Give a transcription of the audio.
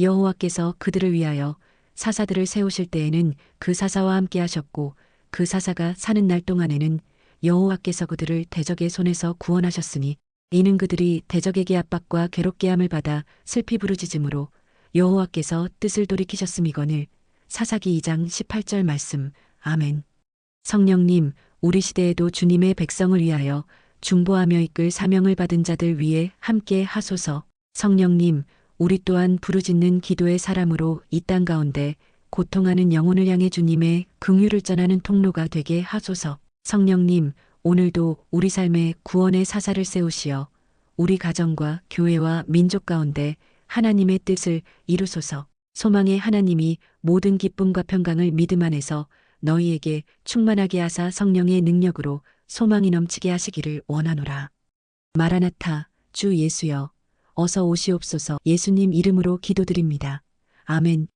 여호와께서 그들을 위하여 사사들을 세우실 때에는 그 사사와 함께 하셨고 그 사사가 사는 날 동안에는 여호와께서 그들을 대적의 손에서 구원하셨으니 이는 그들이 대적에게 압박과 괴롭게 함을 받아 슬피 부르짖음으로 여호와께서 뜻을 돌이키셨음이거늘 사사기 2장 18절 말씀. 아멘. 성령님 우리 시대에도 주님의 백성을 위하여 중보하며 이끌 사명을 받은 자들 위에 함께 하소서. 성령님 우리 또한 부르짖는 기도의 사람으로 이 땅 가운데 고통하는 영혼을 향해 주님의 긍휼을 전하는 통로가 되게 하소서. 성령님, 오늘도 우리 삶에 구원의 사사를 세우시어 우리 가정과 교회와 민족 가운데 하나님의 뜻을 이루소서. 소망의 하나님이 모든 기쁨과 평강을 믿음 안에서 너희에게 충만하게 하사 성령의 능력으로 소망이 넘치게 하시기를 원하노라. 마라나타, 주 예수여, 어서 오시옵소서 예수님 이름으로 기도드립니다. 아멘.